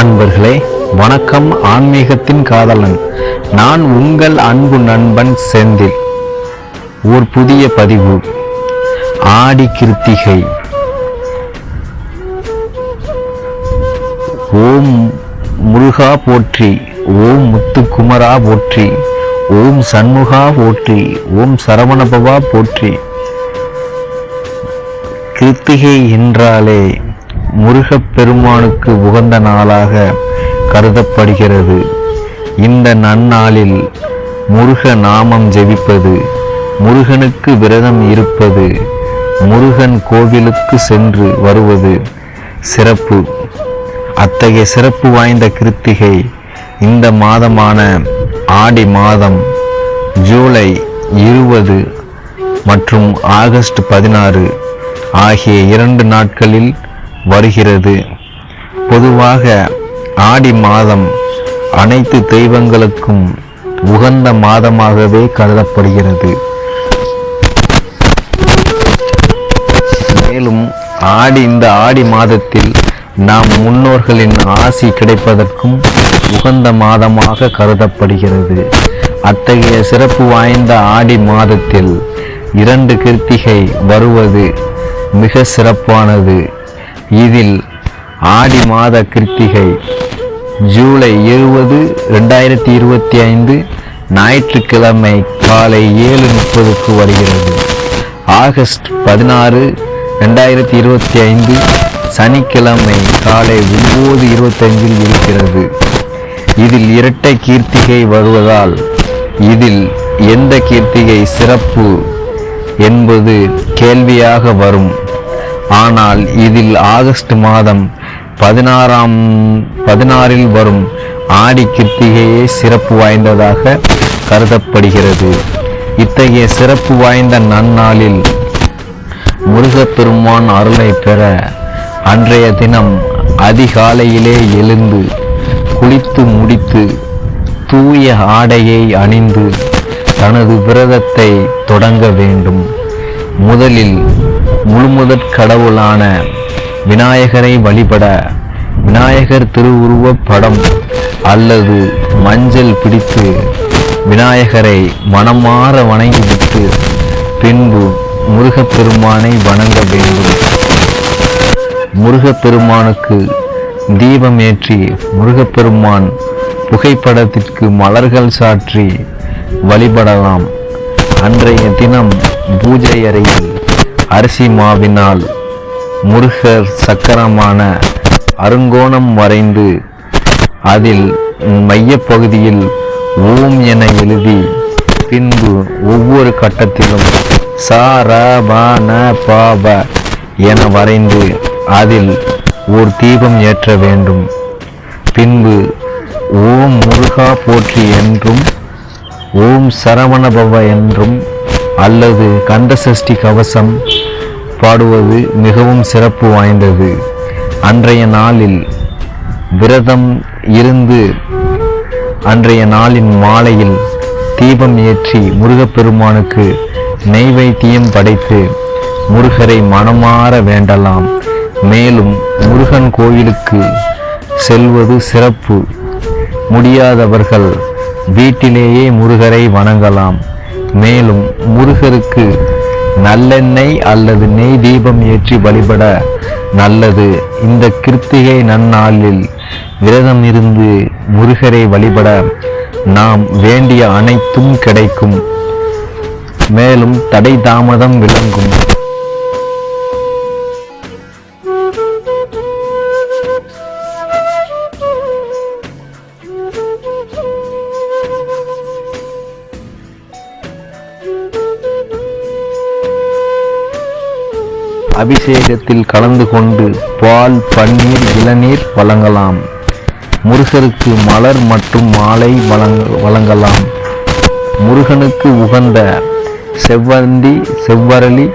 அன்பர்களே வணக்கம் ஆன்மீகத்தின் காதலன். நான் உங்கள் அன்பு நண்பன் செந்தில். ஓர் புதிய பதிவு. ஆடி கிருத்திகை. ஓம் முருகா போற்றி ஓம் முத்துக்குமரா போற்றி ஓம் சண்முகா போற்றி ஓம் சரவணபவா போற்றி. கிருத்திகை என்றாலே முருகப் பெருமானுக்கு உகந்த நாளாக கருதப்படுகிறது. இந்த நன்னாளில் முருக நாமம் ஜெபிப்பது முருகனுக்கு விரதம் இருப்பது முருகன் கோவிலுக்கு சென்று வருவது சிறப்பு. அத்தகைய சிறப்பு வாய்ந்த கிருத்திகை இந்த மாதமான ஆடி மாதம் ஜூலை இருபது மற்றும் ஆகஸ்ட் பதினாறு ஆகிய இரண்டு நாட்களில் வருகிறது. பொதுவாக ஆடி மாதம் அனைத்து தெய்வங்களுக்கும் உகந்த மாதமாகவே கருதப்படுகிறது. மேலும் ஆடி இந்த ஆடி மாதத்தில் நாம் முன்னோர்களின் ஆசி கிடைப்பதற்கும் உகந்த மாதமாக கருதப்படுகிறது. அத்தகைய சிறப்பு வாய்ந்த ஆடி மாதத்தில் இரண்டு கிருத்திகை வருவது மிக சிறப்பானது. இதில் ஆடி மாத கிருத்திகை ஜூலை இருபது ரெண்டாயிரத்தி இருபத்தி ஐந்து ஞாயிற்றுக்கிழமை காலை ஏழு முப்பதுக்கு வருகிறது. ஆகஸ்ட் பதினாறு ரெண்டாயிரத்தி இருபத்தி ஐந்து சனிக்கிழமை காலை ஒன்பது இருபத்தஞ்சில் இருக்கிறது. இதில் இரட்டை கீர்த்திகை வருவதால் இதில் எந்த கீர்த்திகை சிறப்பு என்பது கேள்வியாக வரும். ஆனால் இதில் ஆகஸ்ட் மாதம் பதினாறாம் பதினாறில் வரும் ஆடி கிருத்திகையே சிறப்பு வாய்ந்ததாக கருதப்படுகிறது. இத்தகைய சிறப்பு வாய்ந்த நன்னாளில் முருகப்பெருமான் அருளை பெற அன்றைய தினம் அதிகாலையிலே எழுந்து குளித்து முடித்து தூய ஆடையை அணிந்து தனது விரதத்தை தொடங்க வேண்டும். முதலில் முழுமுதற் கடவுளான விநாயகரை வழிபட விநாயகர் திருவுருவப் படம் அல்லது மஞ்சள் பிடித்து விநாயகரை மனமாற வணங்கிவிட்டு பின்பு முருகப்பெருமானை வணங்க வேண்டும். முருகப்பெருமானுக்கு தீபமேற்றி முருகப்பெருமான் புகைப்படத்திற்கு மலர்கள் சாற்றி வழிபடலாம். அன்றைய தினம் பூஜை அறையில் அரிசி மாவினால் முருகர் சக்கரமான அருங்கோணம் வரைந்து அதில் மையப்பகுதியில் ஓம் என எழுதி பின்பு ஒவ்வொரு கட்டத்திலும் ச ர ப ந ப ப என வரைந்து அதில் ஓர் தீபம் ஏற்ற வேண்டும். பின்பு ஓம் முருகா போற்றி என்றும் ஓம் சரவணபவ என்றும் அல்லது கந்தசஷ்டி கவசம் பாடுவது மிகவும் சிறப்பு வாய்ந்தது. அன்றைய நாளில் விரதம் இருந்து அன்றைய நாளின் மாலையில் தீபம் ஏற்றி முருகப்பெருமானுக்கு நெய்வைத்தியம் படைத்து முருகரை மனமாற வேண்டலாம். மேலும் முருகன் கோயிலுக்கு செல்வது சிறப்பு. முடியாதவர்கள் வீட்டிலேயே முருகரை வணங்கலாம். மேலும் முருகருக்கு நல்லெண்ணெய் அல்லது நெய் தீபம் ஏற்றி வழிபட நல்லது. இந்த கிருத்திகை நன்னாளில் விரதம் இருந்து முருகரை வழிபட நாம் வேண்டிய அனைத்தும் கிடைக்கும். மேலும் தடை தாமதம் விளங்கும். அபிஷேகத்தில் கலந்து கொண்டு பால் பன்னீர் இளநீர் வழங்கலாம். முருகருக்கு மலர் மற்றும் மாலை வழங்கலாம். முருகனுக்கு உகந்த செவ்வந்தி செவ்வரளி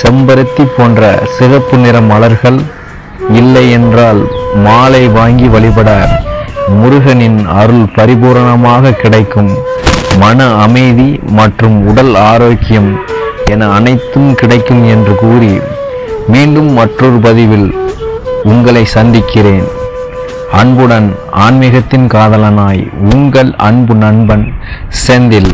செம்பருத்தி போன்ற சிகப்பு நிற மலர்கள் இல்லை என்றால் மாலை வாங்கி வழிபட முருகனின் அருள் பரிபூரணமாக கிடைக்கும். மன அமைதி மற்றும் உடல் ஆரோக்கியம் என அனைத்தும் கிடைக்கும் என்று கூறி மீண்டும் மற்றொரு பதிவில் உங்களை சந்திக்கிறேன். அன்புடன் ஆன்மீகத்தின் காதலனாய் உங்கள் அன்பு நண்பன் செந்தில்.